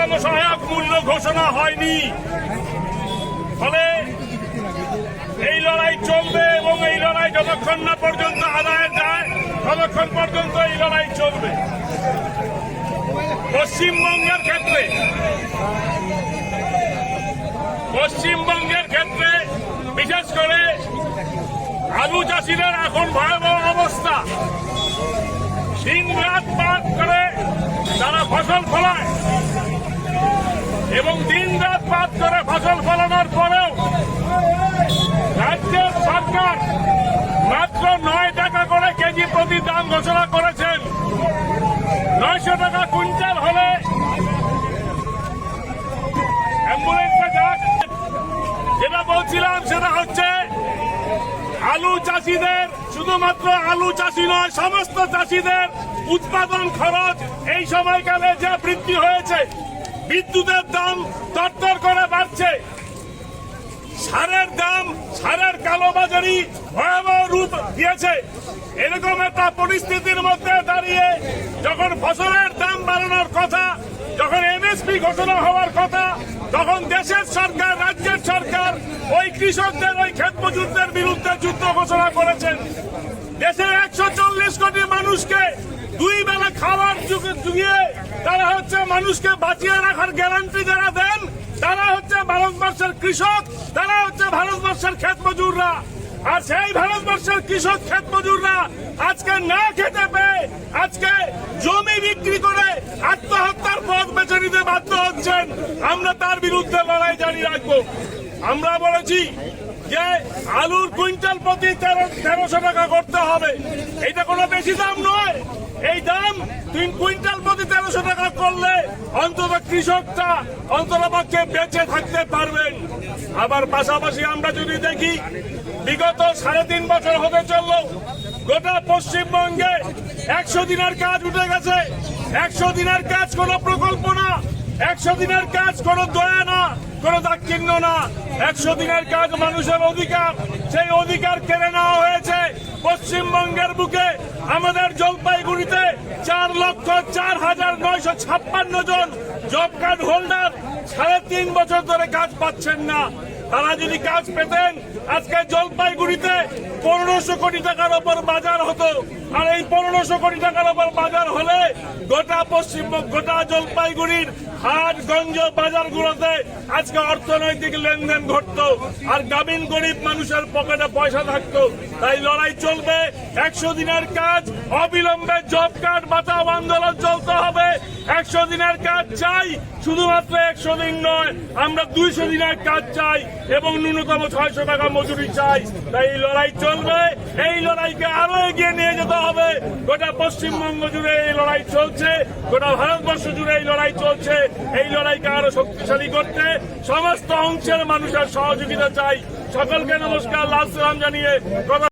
ন্যূনতম সহায়ক মূল্য ঘোষণা হয়নি। ফলে এই লড়াই চলবে এবং এই লড়াই যতক্ষণ না পর্যন্ত আদায় যায়, ততক্ষণ পর্যন্ত এই লড়াই চলবে। পশ্চিমবঙ্গের ক্ষেত্রে পশ্চিমবঙ্গের ক্ষেত্রে বিশেষ করে আলু চাষিদের এখন ভয়াবহ অবস্থা। দিন রাত পাত করে তারা ফসল ফলায় এবং দিন রাত পাত করে ফসল ফলানোর পরেও রাজ্যের সরকার মাত্র নয় টাকা করে কেজি প্রতি দাম ঘোষণা করেছেন। নয়শো টাকা কুইন্টাল হলে যেটা বলছিলাম সেটা হচ্ছে আলু চাষিদের, শুধুমাত্র আলু চাষি নয়, সমস্ত চাষিদের উৎপাদন খরচ এই সময়কালে যে বৃদ্ধি হয়েছে। বিদ্যুতের দাম তরতর করে বাড়ছে। সারের দাম, সারের কালোবাজারি ভয়াবহ রূপ দিয়েছে। এরকম একটা পরিস্থিতির মধ্যে দাঁড়িয়ে যখন ফসলের দাম বাড়ানোর কথা, যখন এমএসপি ঘোষণা হওয়ার কথা, তখন দেশের সরকার, রাজ্যের সরকার ওই কৃষকদের, ওই ক্ষেত মজুরদের বিরুদ্ধে যুদ্ধ ঘোষণা করেছেন। দেশের একশো চল্লিশ কোটি মানুষকে দুই বেলা খাবার যুগে তারা হচ্ছে মানুষকে বাঁচিয়ে রাখার গ্যারান্টি যারা দেন, তারা হচ্ছে ভারতবর্ষের কৃষক, তারা হচ্ছে ভারতবর্ষের ক্ষেত মজুররা। আর সেই ভারতবর্ষের কৃষক, ক্ষেত মজুররা আজকে না খেতে পেয়ে, আজকে জমি বিক্রি করে আত্মহত্যার পথ বেছে নিতে বাধ্য হচ্ছেন। আমরা তার বিরুদ্ধে লড়াই জারি রাখব। আমরা বলেছি যে আলুর কুইন্টাল প্রতি তেরো তেরোশো টাকা করতে হবে। এটা কোনো বেশি দাম নয়। এই দাম তিন কুইন্টাল প্রতি তেরোশো টাকা করলে অন্তত কৃষকটা অন্তত পক্ষে বেঁচে থাকতে পারবেন। আবার পাশাপাশি আমরা যদি দেখি, বিগত সাড়ে তিন বছর হতে চলল গোটা পশ্চিমবঙ্গে একশো দিনের কাজ উঠে গেছে। একশো দিনের কাজ কোনো প্রকল্প না, একশো দিনের কাজ কোনো দয়া না, কোনো দাক্ষিণ্য না। একশো দিনের কাজ মানুষের অধিকার, সেই অধিকার কেড়ে নেওয়া পশ্চিমবঙ্গের বুকে আমাদের জলপাইগুড়িতে চার লক্ষ চার হাজার নয়শো ছাপ্পান্ন জন জব কার্ড হোল্ডার সাড়ে তিন বছর ধরে কাজ পাচ্ছেন না। তারা যদি কাজ পেতেন, আজকে জলপাইগুড়িতে পনেরোশো কোটি টাকার ওপর বাজার হতো। আর এই পনেরোশো কোটি টাকার ওপর বাজার হলে গোটা পশ্চিমবঙ্গ, গোটা জলপাইগুড়ির হাট গঞ্জ বাজারগুলোতে আজকে অর্থনৈতিক লেনদেন ঘটতো। আর গ্রামীণ গরিব মানুষের পকেটে পয়সা থাকতো। তাই লড়াই চলবে, একশো দিনের কাজ, অবিলম্বে জব কার্ড বাঁচাও, আন্দোলন চলতে হবে। একশো দিনের কাজ চাই, শুধুমাত্র একশো দিন নয়, আমরা দুইশো দিনের কাজ চাই এবং ন্যূনতম ছয়শো টাকা মজুরি চাই। তাই এই লড়াই চলবে, এই লড়াইকে আরও এগিয়ে নিয়ে যেতে হবে। গোটা পশ্চিমবঙ্গ জুড়ে এই লড়াই চলছে, গোটা ভারতবর্ষ জুড়ে এই লড়াই চলছে। এই লড়াইকে আরও শক্তিশালী করতে সমস্ত অংশের মানুষের সহযোগিতা চাই। সকলকে নমস্কার, লাল সালাম জানিয়ে